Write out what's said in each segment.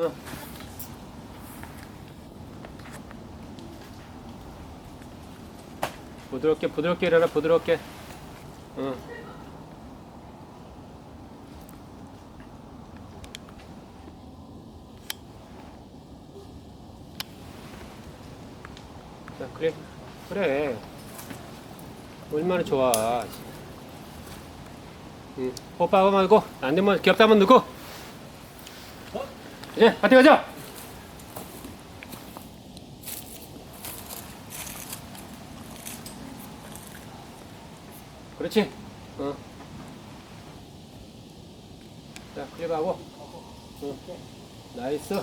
어. 부드럽게 부드럽게 일어나 부드럽게 응. 자 그래 그래 얼마나 좋아 응. 호빠 말고 안 되면 귀엽다 한번 넣 고 이제 파티 가자 그렇지 어. 자 클립하고 어. 나이스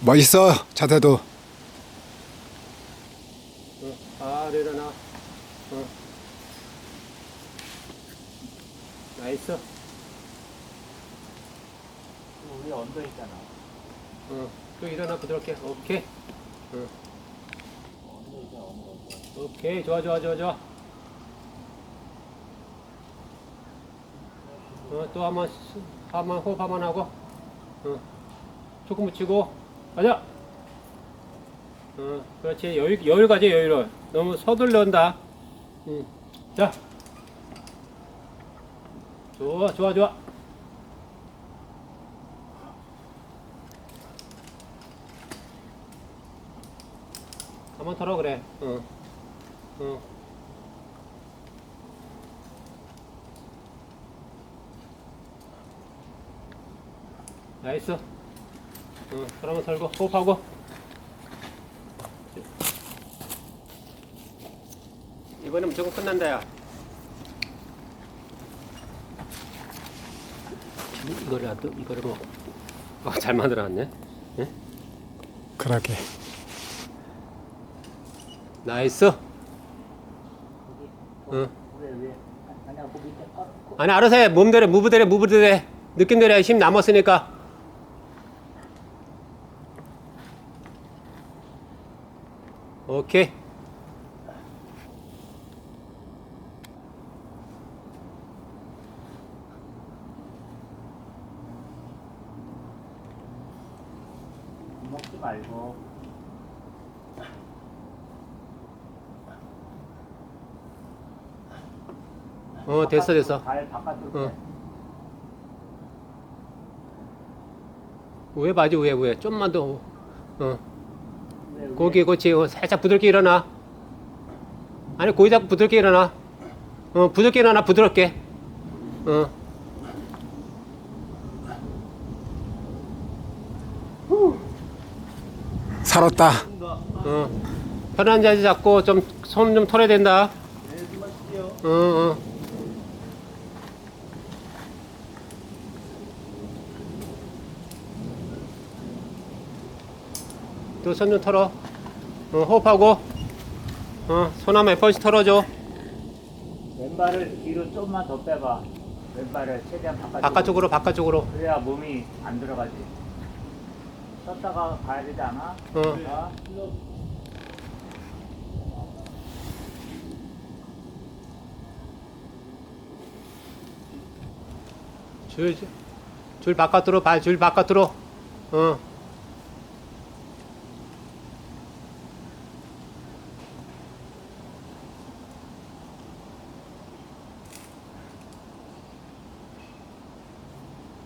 멋있어 자세도 어. 아 일어나 어. 나이스 우리 언더 있잖아. 어. 또 일어나 부드럽게 오케이 어. 언더 있잖아, 언더. 오케이 좋아 좋아 좋아 좋아 어, 또 한번 수- 한번 호흡 한번 하고 어, 조금 붙이고 가자 어, 그렇지 여유 여유 가져 여유를 너무 서둘러온다 응. 자 좋아 좋아 좋아 한번 털어 그래 어. 어. 나이스. 어, 그러면 털고 호흡하고. 이번엔 무조건 끝난다 야. 이거를 뭐. 어, 잘 만들어놨네. 예? 그러게 나이스. 응. 어, 그, 아니 알아서 해. 몸대로 무브대로 무브대로 느낌대로 힘 남았으니까. 오케이. 먹지 말고. 어 됐어 됐어. 발 바깥으로. 어. 봐줘 우회 우회 좀만 더. 어 왜, 왜? 고기 고치 어, 살짝 부드럽게 일어나. 아니 고기 잡고 부드럽게 일어나. 어 부드럽게 일어나 부드럽게. 어. 살았다 어. 편한 자세 잡고 좀 손 좀 털어야 된다. 네. 어, 어. 또 손 좀 털어. 어, 호흡하고. 어, 손 한번 몇 번씩 털어줘. 왼발을 뒤로 좀만 더 빼봐. 왼발을 최대한 바깥쪽으로. 바깥쪽으로, 바깥쪽으로. 그래야 몸이 안 들어가지. 떴다가 가야 되지 않아? 어. 자, 줄, 줄 바깥으로, 발, 줄 바깥으로. 어.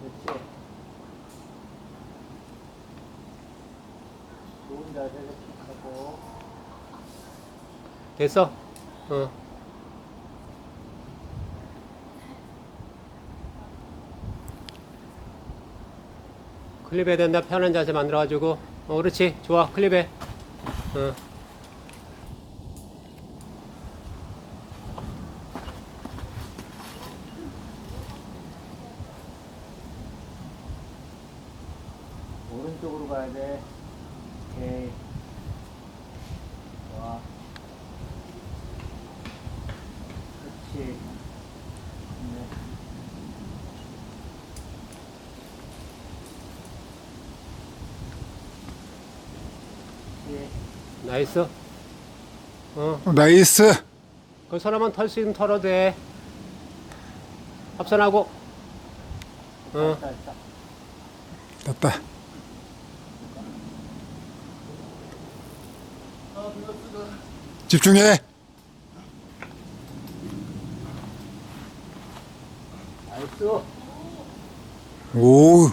그렇지. 좋은 자세로 쭉 하고. 됐어. 어. 클립해야 된다. 편한 자세 만들어가지고. 어, 그렇지. 좋아. 클립해. 어. 오른쪽으로 가야 돼. 오케이. 좋아. 그렇지. 네. 그렇지. 나이스. 어. 나이스 그 사람은 털 수 있으면 털어도 돼. 합선하고. 어, 됐다, 됐다. 됐다. 집중해. 나이스. 오.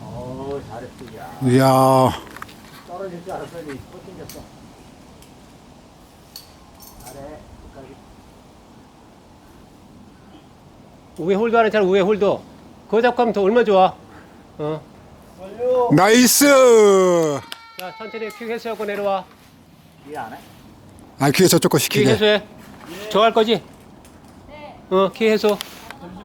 어 잘했어. 야 이야. 떨어질 줄 알았더니 또 튕겼어. 잘해. 끝까지. 우회 홀도 하는 차는 우회 홀도. 그거 잡고 하면 더 얼마나 좋아. 어. 나이스. 자, 천천히 퀵 해수하고 내려와. 이안 해? 아, 귀에 저쪽 거퀵 시키게. 해수해. 저할 거지? 네. 어, 퀵 해수.